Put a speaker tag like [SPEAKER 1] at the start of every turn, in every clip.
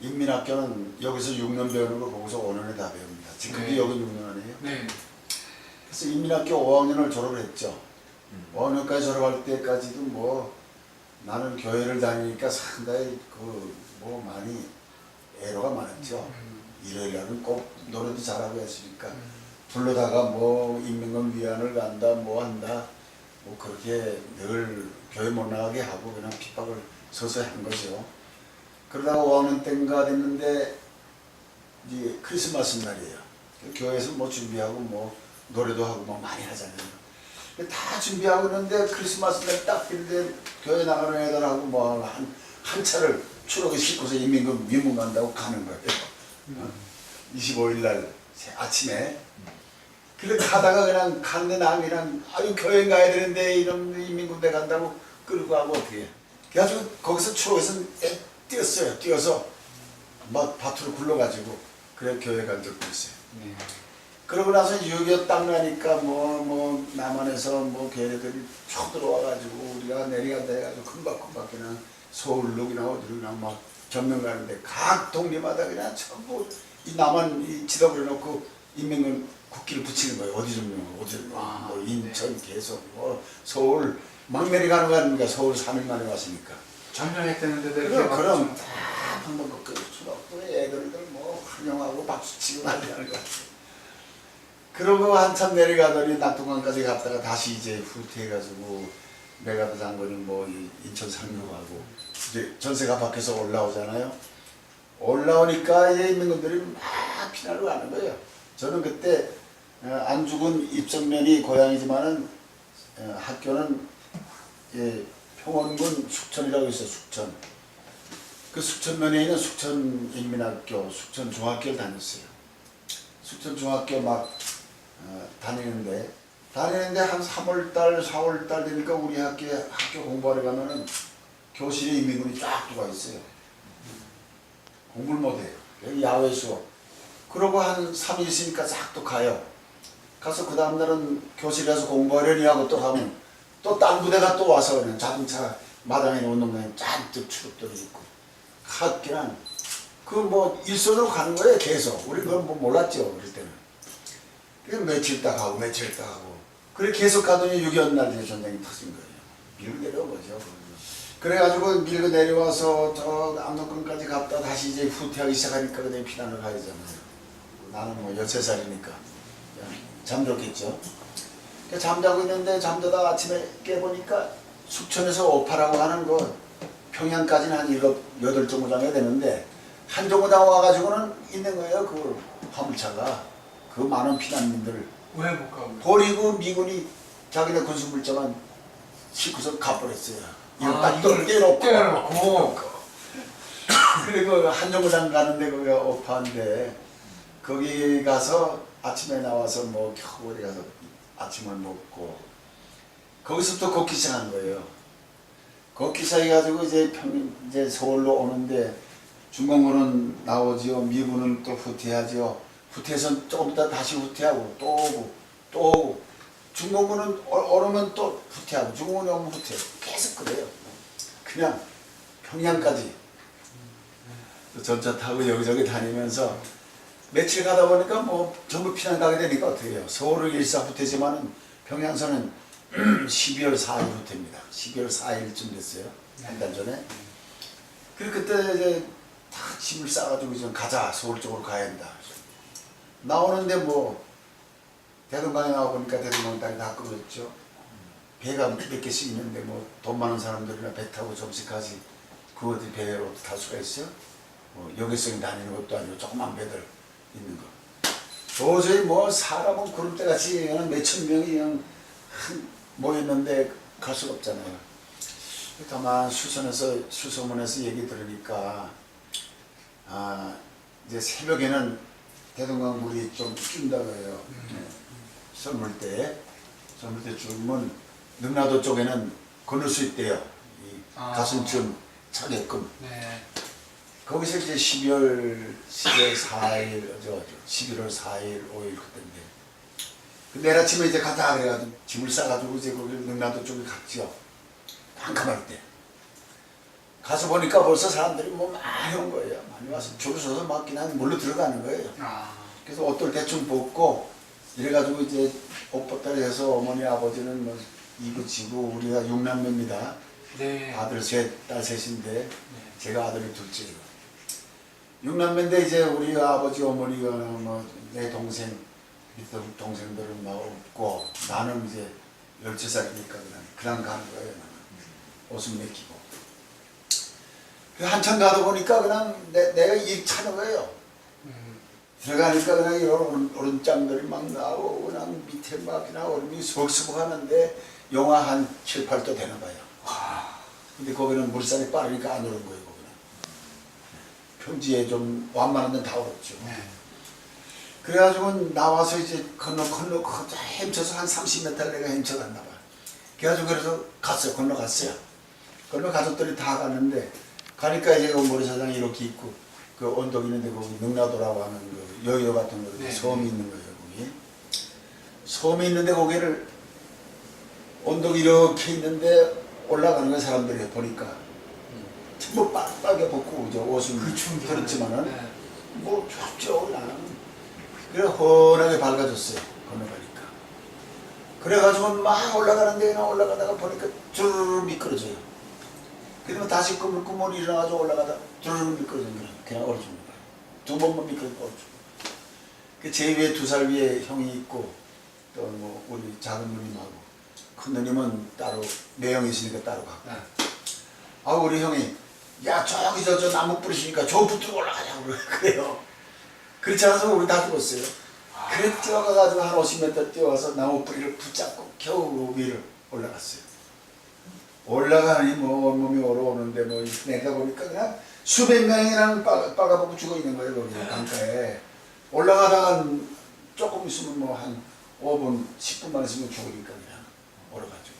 [SPEAKER 1] 인민학교는 여기서 6년 배우는 거 거기서 5년에 다 배웁니다. 지금도
[SPEAKER 2] 네.
[SPEAKER 1] 여기 6년 아니에요?
[SPEAKER 2] 네.
[SPEAKER 1] 그래서 인민학교 5학년을 졸업을 했죠. 5학년까지 졸업할 때까지도 뭐 나는 교회를 다니니까 상당히 그 뭐 많이 애로가 많았죠.
[SPEAKER 2] 음.
[SPEAKER 1] 일요일날은 꼭 노래도 잘하고 했으니까
[SPEAKER 2] 음.
[SPEAKER 1] 불러다가 뭐 인민군 위안을 간다 뭐 한다 뭐 그렇게 늘 교회 못 나가게 하고 그냥 핍박을 서서히 한 거죠. 그러다가 5학년 때인가 됐는데 이제 크리스마스 날이에요. 교회에서 뭐 준비하고 뭐 노래도 하고 뭐 많이 하잖아요. 다 준비하고 있는데 크리스마스 날딱 됐는데 교회 나가는 애들하고 뭐 한 한 차를 추록에 싣고서 인민군 위문 간다고 가는 거예요. 어? 25일 날 아침에 그래 가다가 그냥 갔는데 나 그냥 아유 교회 가야 되는데 이런 인민군대 간다고 끌고 가고 어떻게 해. 그래가지고 거기서 추록에서 애 뛰었어요 뛰어서 막 밭으로 굴러가지고 그래 교회 간 적도 있어요
[SPEAKER 2] 네.
[SPEAKER 1] 그러고 나서 6.25딱 나니까 뭐, 뭐, 남한에서 뭐, 걔네들이 쭉 들어와가지고, 우리가 내려간다 해가지고, 금방금방 그냥 서울로 그냥 어디로 그냥 막 전면 가는데, 각 동네마다 그냥 전부 이 남한 이 지도를 놓고 인민군 국기를 붙이는 거예요. 어디 좀, 어디 좀,
[SPEAKER 2] 아,
[SPEAKER 1] 뭐, 인천 계속, 뭐, 서울, 막 내려가는 거 아닙니까? 서울 3일 만에 왔으니까.
[SPEAKER 2] 전면했다는데
[SPEAKER 1] 그럼, 그럼, 다 한번 그 수록도 애들들 뭐, 환영하고 박수 치고 난리하는 거 같아요. 그러고 한참 내려가더니 낙동강까지 갔다가 다시 이제 후퇴해가지고 메가드 장군이 뭐 이- 인천 상륙 가고 이제 전세가 밖에서 올라오잖아요. 올라오니까 이제 인민군들이 막 피난을 가는 거예요. 저는 그때 어, 안 죽은 입성면이 고향이지만은 어, 학교는 예, 평원군 숙천이라고 있어요. 숙천. 그 숙천면에 있는 숙천인민학교, 숙천중학교를 다녔어요. 숙천중학교 막 어, 다니는데 다니는데 한 3월달, 4월달 되니까 우리 학교 학교 공부하러 가면은 교실에 인민군이 쫙 들어와 있어요. 공부를 못해요. 야외 수업. 그러고 한 3일 있으니까 싹 또 가요. 가서 그 다음날은 교실에서 공부하려니 하고 또 가면 또 딴 부대가 또 와서 그냥 자동차 마당에 있는 운동장에 잔뜩 추룩들이 있고. 학기랑 그뭐 일선으로 가는 거예요 계속. 우리 그건 뭐 몰랐죠 그럴 때는. 그래서 며칠 있다 가고 며칠 있다 가고. 그래 계속 가더니 6.25날 이제 전쟁이 터진 거예요. 밀고 내려온 거죠 그래가지고 밀고 내려와서 저 암동강까지 갔다 다시 이제 후퇴하기 시작하니까 그때 피난을 가야 되잖아요. 나는 뭐 여섯 살이니까. 그 잠자고 있는데 잠자다 아침에 깨보니까 숙천에서 오파라고 하는 거 평양까지는 한 일곱 여덟 정거장이 되는데 한 정거장 와가지고는 있는 거예요 그 화물차가 그 많은 피난민들을
[SPEAKER 2] 왜못 가고?
[SPEAKER 1] 버리고 미군이 자기네 군수 물자만 싣고서 가버렸어요. 이거
[SPEAKER 2] 아,
[SPEAKER 1] 딱 떼놓고
[SPEAKER 2] 떼어놓고.
[SPEAKER 1] 그리고 한 정거장 가는데 거기가 오파인데 거기 가서 아침에 나와서 뭐 겨우 어디 가서 아침을 먹고 거기서부터 걷기 시작한 거예요. 걷기 시작해가지고 이제 평 이제 서울로 오는데 중공군은 나오지요. 미군은 또 후퇴하지요. 후퇴해서 조금 있다 다시 후퇴하고 또 오고 또 오고 중공군은 오- 오르면 또 후퇴하고 중공군이 오면 후퇴 계속 그래요. 그냥 평양까지 전차 타고 여기저기 다니면서 며칠 가다 보니까 뭐 전부 피난 가게 되니까 어떻게 해요. 서울은 일사후퇴지만은 평양선은 12월 4일 후퇴입니다. 12월 4일쯤 됐어요. 한 달 전에. 그리고 그때 이제 다 짐을 싸가지고 이제 가자 서울 쪽으로 가야 한다. 나오는데 뭐 대동강에 나와 보니까 대동강 다리 다 끊어졌죠. 배가 몇 개씩 있는데 뭐 돈 많은 사람들이나 배 타고 점씩 가지 그 어디 배로 탈 수가 있어요? 뭐 여객선이 다니는 것도 아니고 조그만 배들 있는 거. 도저히 뭐 사람은 구름 때같이 그냥 몇천 명이 그냥 모였는데 갈 수가 없잖아요. 다만 수선에서 수소문에서 얘기 들으니까 아 이제 새벽에는 대동강 물이 좀 낀다고 해요. 네. 설물 때 설물 때 줄면 능라도 쪽에는 건널 수 있대요. 이
[SPEAKER 2] 아.
[SPEAKER 1] 가슴쯤 차게끔.
[SPEAKER 2] 네.
[SPEAKER 1] 거기서 이제 12월 12월 4일 저, 저 11월 4일 5일 그때인데. 그 내일 아침에 이제 가자 그래가지고 짐을 싸가지고 이제 거기 능남도 쪽에 갔지요. 깜깜할 때. 가서 보니까 벌써 사람들이 뭐 많이 온 거예요. 많이 와서 줄을 서서 막 그냥 몰로 들어가는 거예요.
[SPEAKER 2] 아.
[SPEAKER 1] 그래서 옷들 대충 벗고 이래가지고 이제 옷 벗다를 해서 어머니 아버지는 뭐 이부지고 우리가 육남매입니다.
[SPEAKER 2] 네.
[SPEAKER 1] 아들 셋, 딸 셋인데
[SPEAKER 2] 네.
[SPEAKER 1] 제가 아들이 둘째예요. 6남매인데 이제 우리 아버지 어머니가 뭐내 동생 밑에 동생들은 막 없고 나는 이제 12살이니까 그냥, 그냥 가는 거예요 옷을 맡기고. 그 한참 가다 보니까 그냥 내, 내가 일 차는 거예요. 들어가니까 그냥 이런 오른장들이 막 나오고 그냥 밑에 막 그냥 얼음이 속속 하는데 영하 한 7, 8도 되나 봐요. 근데 거기는 물살이 빠르니까 안 오는 거예요. 평지에 좀 완만한 데는 다 얼었죠.
[SPEAKER 2] 네.
[SPEAKER 1] 그래가지고 나와서 이제 건너 건너 헤엄쳐서 한 30m 내가 헤엄쳐갔나 봐. 그래가지고 그래서 갔어요. 건너갔어요. 건너 가족들이 다 갔는데 가니까 이제 그 모래사장이 이렇게 있고 그 언덕 있는데 거기 능라도라고 하는 그 여여 같은 거
[SPEAKER 2] 네.
[SPEAKER 1] 섬이 있는 거예요. 거기 섬이 있는데 거기를 언덕 이렇게 있는데 올라가는 거 사람들이 보니까 전부 빡빡하게 벗고 이제 옷은
[SPEAKER 2] 그.
[SPEAKER 1] 그렇지만은
[SPEAKER 2] 네.
[SPEAKER 1] 뭐 춥죠 나는 그래 훤하게 밝아졌어요 건너가니까 그래가지고 막 올라가는데 그냥 올라가다가 보니까 주르르 미끄러져요 그러면 다시 꾸물꾸물 일어나가지고 올라가다 주르르 미끄러져요 그냥, 그냥 얼어 죽는 거예요 두 번만 미끄러지고 얼어 죽는 그제 위에 두 살 위에 형이 있고 또 뭐 우리 작은 누님하고 큰 누님은 따로 매형이 있으니까 따로 가고
[SPEAKER 2] 네.
[SPEAKER 1] 아 우리 형이 야 저기 저, 저 나무 뿌리시니까 저 붙들고 올라가자고 그래요. 그렇지 않아서 우리 다 죽었어요. 그래 뛰어가가지고 한 50m 뛰어가서 나무 뿌리를 붙잡고 겨우 위를 올라갔어요. 올라가니 뭐 온몸이 얼어오는데 뭐 내가 보니까 그냥 수백 명이랑 빨- 빨가벗고 죽어 있는 거예요 거기 강가에. 올라가다가 조금 있으면 뭐 한 5분 10분만 있으면 죽으니까 그냥 얼어가지고.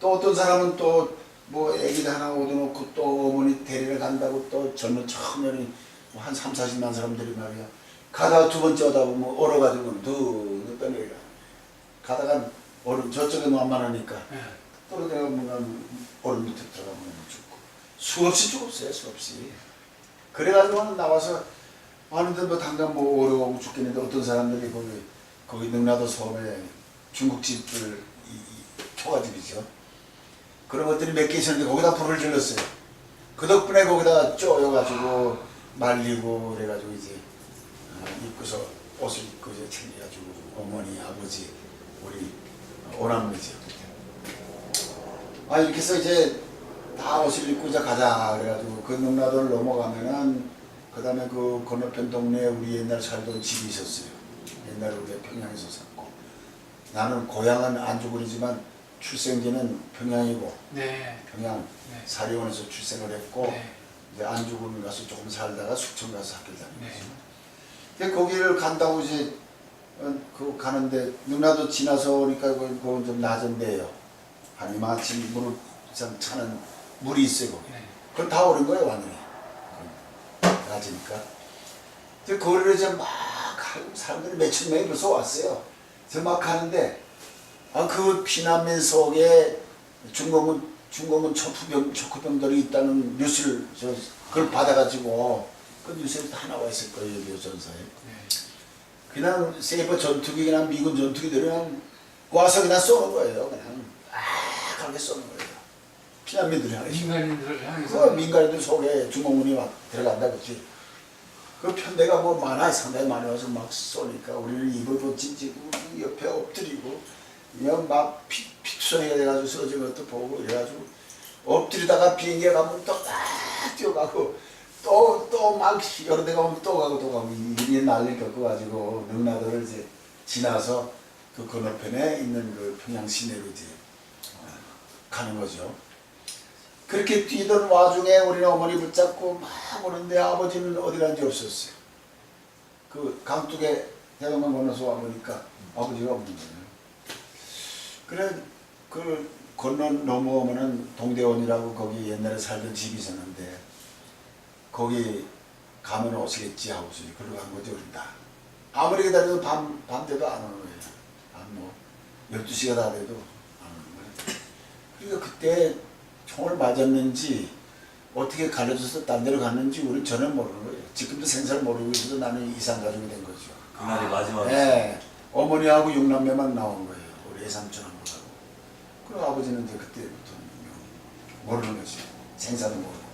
[SPEAKER 1] 또 어떤 사람은 또 뭐 애기들 하나 얻어놓고 또 어머니 데리러 간다고 또 젊은 청년이 뭐한 3, 40만 사람들이 말이야. 가다가 두 번째 오다 보면 얼어가지고 두 떠내려 가다가 얼음 저쪽에 완만하니까
[SPEAKER 2] 네.
[SPEAKER 1] 떨어져가면 얼음 밑에 들어가면 죽고. 수없이 죽었어요 수없이. 그래가지고 나와서 하는데 뭐 당장 뭐 어려워 죽겠는데 어떤 사람들이 거기 거기 능라도 섬에 중국집들 이, 이 초가집이죠 그런 것들이 몇 개 있었는데 거기다 불을 질렀어요. 그 덕분에 거기다 쪼여가지고 말리고 그래가지고 이제 어, 입고서 옷을 입고 이제 챙겨가지고 어머니 아버지 우리 오남매죠. 아 이렇게 해서 이제 다 옷을 입고 이제 가자. 그래가지고 그 능라도를 넘어가면은 그 다음에 그 건너편 동네에 우리 옛날 살던 집이 있었어요. 옛날에 우리가 평양에서 살고. 나는 고향은 안주군이지만 출생지는 평양이고
[SPEAKER 2] 네.
[SPEAKER 1] 평양
[SPEAKER 2] 네.
[SPEAKER 1] 사리원에서 출생을 했고
[SPEAKER 2] 네.
[SPEAKER 1] 이제 안주군 가서 조금 살다가 숙청 가서 학교 다니고
[SPEAKER 2] 네.
[SPEAKER 1] 거기를 간다고 이제 어, 그 가는데 누나도 지나서 오니까 그- 그건 좀 낮은 데예요. 한 이만큼 물을 참 차는 물이 있어요 거기.
[SPEAKER 2] 네.
[SPEAKER 1] 그건 다 오른 거예요 완전히. 낮으니까. 거기를 이제 막 사람들이 몇천 명이 벌써 왔어요. 그래서 막 가는데 아 그 피난민 속에 중공은 중공은 척후병 척후병들이 있다는 뉴스를 저 그걸 받아가지고 그 뉴스에 다 나와 있을 거예요 요 전사에.
[SPEAKER 2] 네.
[SPEAKER 1] 그냥 세이버 전투기 그냥 미군 전투기들이 그냥 와서 그냥 쏘는 거예요 그냥. 아 그렇게 쏘는 거예요. 피난민들이 하는
[SPEAKER 2] 민간인들을
[SPEAKER 1] 그
[SPEAKER 2] 향해서.
[SPEAKER 1] 민간인들 속에 중공군이 막 들어간다 그치? 그 편대가 뭐 많아 상당히 많이 와서 막 쏘니까 우리는 입을 벗진지고 옆에 엎드리고 그냥 막 피, 피투성이가 돼가지고 쓰러진 것도 보고 이래가지고 엎드리다가 비행기에 가면 또 막 뛰어가고 또 또 막 여러 대 가면 또 가고 또 가고 이게 난리 겪어가지고 능라도를 이제 지나서 그 건너편에 있는 그 평양 시내로 이제 어, 가는 거죠. 그렇게 뛰던 와중에 우리는 어머니 붙잡고 막 오는데 아버지는 어디 간지 없었어요. 그 강둑에 대동강 건너서 와보니까 아버지가 없는 거예요. 그래 그 건너 넘어오면은 동대원이라고 거기 옛날에 살던 집이 있었는데 거기 가면 오시겠지 하고서 글로 간 거죠 우리 다. 아무리 기다려도 밤, 밤돼도 안 오는 거예요. 밤뭐 12시가 다 돼도 안 오는 거예요. 그러니까 그때 총을 맞았는지 어떻게 가려져서 딴 데로 갔는지 우리는 전혀 모르는 거예요. 지금도 생사를 모르고 있어서 나는 이상 가족이 된 거죠.
[SPEAKER 3] 그날이 아. 마지막이죠. 네.
[SPEAKER 1] 예. 어머니하고 육남매만 나온 거예요. 우리 애삼촌 그 아버지는 이제 그때부터 모르는 것이고 생사도 모르고.